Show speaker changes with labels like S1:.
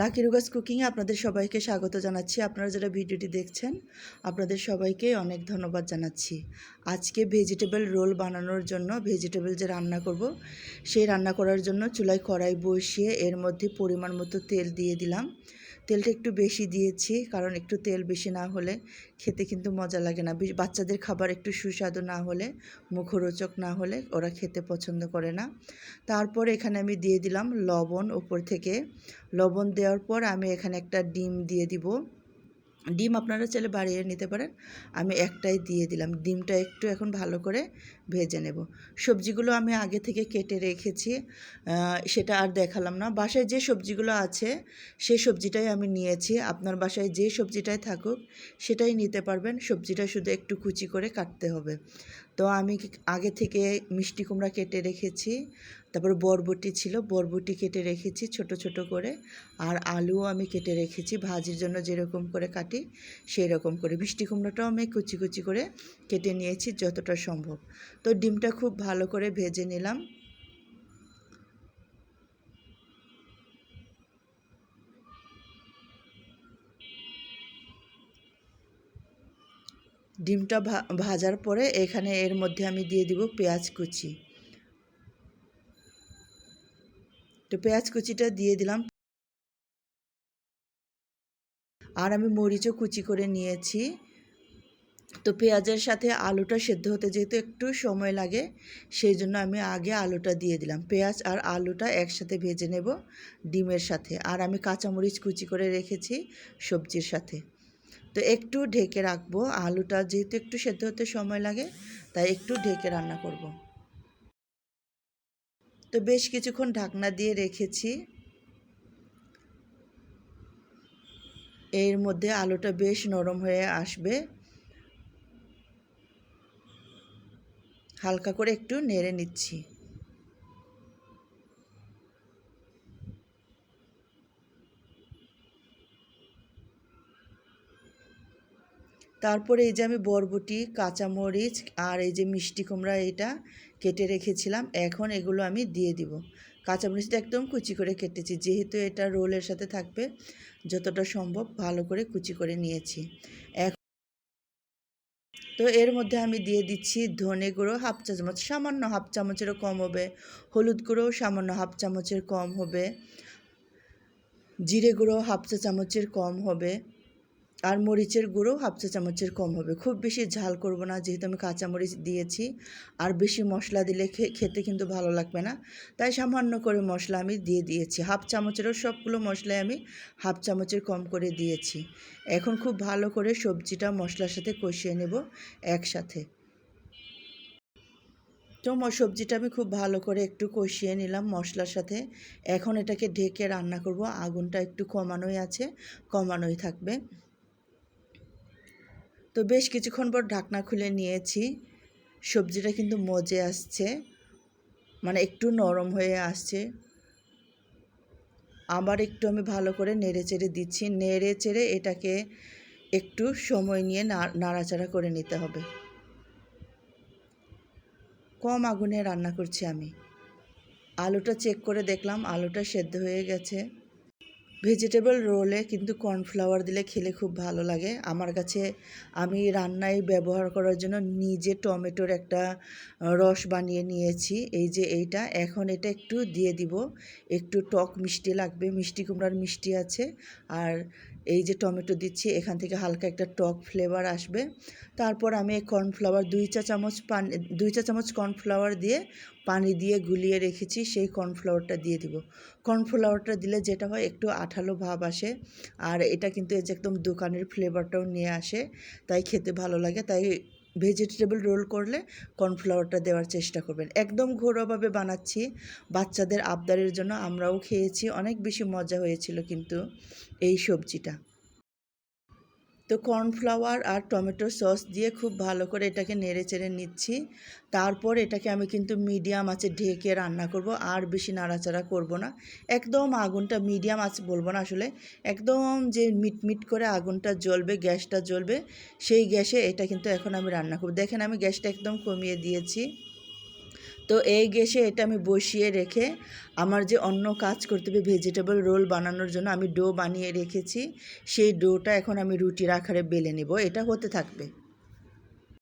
S1: Lucky রুগাস কুকিংয়ে আপনাদের সবাইকে স্বাগত জানাচ্ছি। আপনারা যারা ভিডিওটি দেখছেন, আপনাদের সবাইকে অনেক ধন্যবাদ জানাচ্ছি। আজকে ভেজিটেবল রোল বানানোর জন্য ভেজিটেবল যে রান্না করব, সেই রান্না করার জন্য চুলায় কড়াই বসিয়ে এর মধ্যে পরিমাণ মতো তেল দিয়ে দিলাম। তেলটা একটু বেশি দিয়েছি, কারণ একটু তেল বেশি না হলে খেতে কিন্তু মজা লাগে না। বাচ্চাদের খাবার একটু সুস্বাদু না হলে, মুখরোচক না হলে ওরা খেতে পছন্দ করে না। তারপর এখানে আমি দিয়ে দিলাম লবণ, ওপর থেকে লবণ দেওয়ার পর আমি এখানে একটা ডিম দিয়ে দিব। ডিম আপনারা চাইলে বাড়িয়ে নিতে পারেন। আমি একটাই দিয়ে দিলাম। ডিমটা একটু এখন ভালো করে ভেজে নেব। সবজিগুলো আমি আগে থেকে কেটে রেখেছি। সেটা আর দেখালাম না। বাসায় যে সবজিগুলো আছে, সেই সবজিটাই আমি নিয়েছি। আপনার বাসায় যে সবজিটাই থাকুক, সেটাই নিতে পারবেন। সবজিটা শুধু একটু কুচি করে কাটতে হবে। তো আমি আগে থেকে মিষ্টি কুমড়া কেটে রেখেছি। তারপর বরবটি ছিল, বরবটি কেটে রেখেছি ছোট ছোট করে। আর আলুও আমি কেটে রেখেছি, ভাজির জন্য যেরকম করে কাটি সেই রকম করে। মিষ্টি কুমড়োটাও আমি কুচি কুচি করে কেটে নিয়েছি যতটা সম্ভব। তো ডিমটা খুব ভালো করে ভেজে নিলাম। ডিমটা ভাজার পরে এখানে এর মধ্যে আমি দিয়ে দিব পেঁয়াজ কুচি। তো পেঁয়াজ কুচিটা দিয়ে দিলাম। আর আমি মরিচও কুচি করে নিয়েছি। তো পেঁয়াজের সাথে আলুটা সেদ্ধ হতে যেহেতু একটু সময় লাগে, সেই জন্য আমি আগে আলুটা দিয়ে দিলাম। পেঁয়াজ আর আলুটা একসাথে ভেজে নেব ডিমের সাথে। আর আমি কাঁচামরিচ কুচি করে রেখেছি সবজির সাথে। তো একটু ঢেকে রাখব। আলুটা যেহেতু একটু সেদ্ধ হতে সময় লাগে, তাই একটু ঢেকে রান্না করব। তো বেশ কিছুক্ষণ ঢাকনা দিয়ে রেখেছি। এর মধ্যে আলুটা বেশ নরম হয়ে আসবে। হালকা করে একটু নেড়ে নিচ্ছি। তারপরে এই যে আমি বরবটি, কাঁচামরিচ আর এই যে মিষ্টি কুমড়া এটা কেটে রেখেছিলাম, এখন এগুলো আমি দিয়ে দিব। কাঁচামরিচটা একদম কুচি করে কেটেছি, যেহেতু এটা রোলের সাথে থাকবে, যতটা সম্ভব ভালো করে কুচি করে নিয়েছি। এখন তো এর মধ্যে আমি দিয়ে দিচ্ছি ধনে গুঁড়ো, হাফ চামচ, সামান্য হাফ চামচেরও কম হবে। হলুদ গুঁড়ো, সামান্য হাফ চামচের কম হবে। জিরে গুঁড়ো, হাফ চা চামচের কম হবে। আর মরিচের গুঁড়ো হাফ চা চামচের কম হবে। খুব বেশি ঝাল করব না, যেহেতু আমি কাঁচামরিচ দিয়েছি। আর বেশি মশলা দিলে খেতে কিন্তু ভালো লাগবে না। তাই সামান্য করে মশলা আমি দিয়ে দিয়েছি। হাফ চামচেরও সবগুলো মশলাই আমি হাফ চামচের কম করে দিয়েছি। এখন খুব ভালো করে সবজিটা মশলার সাথে কষিয়ে নেব একসাথে। তো সবজিটা আমি খুব ভালো করে একটু কষিয়ে নিলাম মশলার সাথে। এখন এটাকে ঢেকে রান্না করব। আগুনটা একটু কমানোই আছে, কমানোই থাকবে। তো বেশ কিছুক্ষণ পর ঢাকনা খুলে নিয়েছি। সবজিটা কিন্তু মজে আসছে। মানে একটু নরম হয়ে আসছে। আবার একটু আমি ভালো করে নেড়ে চেড়ে দিচ্ছি। নেড়ে চেড়ে এটাকে একটু সময় নিয়ে নাড়াচাড়া করে নিতে হবে। কম আগুনে রান্না করছি আমি। আলুটা চেক করে দেখলাম, আলুটা সেদ্ধ হয়ে গেছে। ভেজিটেবল রোলে কিন্তু কর্নফ্লাওয়ার দিলে খেলে খুব ভালো লাগে। আমার কাছে আমি রান্নায় ব্যবহার করার জন্য নিজে টমেটোর একটা রস বানিয়ে নিয়েছি। এই যে এইটা, এখন এটা একটু দিয়ে দিব। একটু টক মিষ্টি লাগবে, মিষ্টি কুমড়ার মিষ্টি আছে। আর এই যে টমেটো দিচ্ছি, এখান থেকে হালকা একটা টক ফ্লেভার আসবে। তারপর আমি কর্নফ্লাওয়ার দুই চা চামচ পানি, দুই চা চামচ কর্নফ্লাওয়ার দিয়ে পানি দিয়ে গুলিয়ে রেখেছি, সেই কর্নফ্লাওয়ারটা দিয়ে দিব। কর্নফ্লাওয়ারটা দিলে যেটা হয়, একটু আঠালো ভাব আসে। আর এটা কিন্তু এই যে একদম দোকানের ফ্লেভারটাও নিয়ে আসে। তাই খেতে ভালো লাগে। তাই ভেজিটেবল রোল করলে কর্নফ্লাওয়ারটা দেওয়ার চেষ্টা করবেন। একদম ঘরোয়াভাবে বানাচ্ছি। বাচ্চাদের আবদারের জন্য আমরাও খেয়েছি। অনেক বেশি মজা হয়েছিল কিন্তু এই সবজিটা। তো কর্নফ্লাওয়ার আর টমেটো সস দিয়ে খুব ভালো করে এটাকে নেড়ে চেড়ে নিচ্ছি। তারপর এটাকে আমি কিন্তু মিডিয়াম আছে ঢেকে রান্না করব, আর বেশি নাড়াচাড়া করব না। একদম আগুনটা মিডিয়াম আছে বলব না আসলে, একদম যে মিটমিট করে আগুনটা জ্বলবে, গ্যাসটা জ্বলবে, সেই গ্যাসে এটা কিন্তু এখন আমি রান্না করব। দেখেন আমি গ্যাসটা একদম কমিয়ে দিয়েছি। তো এই গ্যাসে এটা আমি বসিয়ে রেখে আমার যে অন্য কাজ করতে হবে ভেজিটেবল রোল বানানোর জন্য আমি ডো বানিয়ে রেখেছি। সেই ডোটা এখন আমি রুটির আকারে বেলে নেব। এটা হতে থাকবে।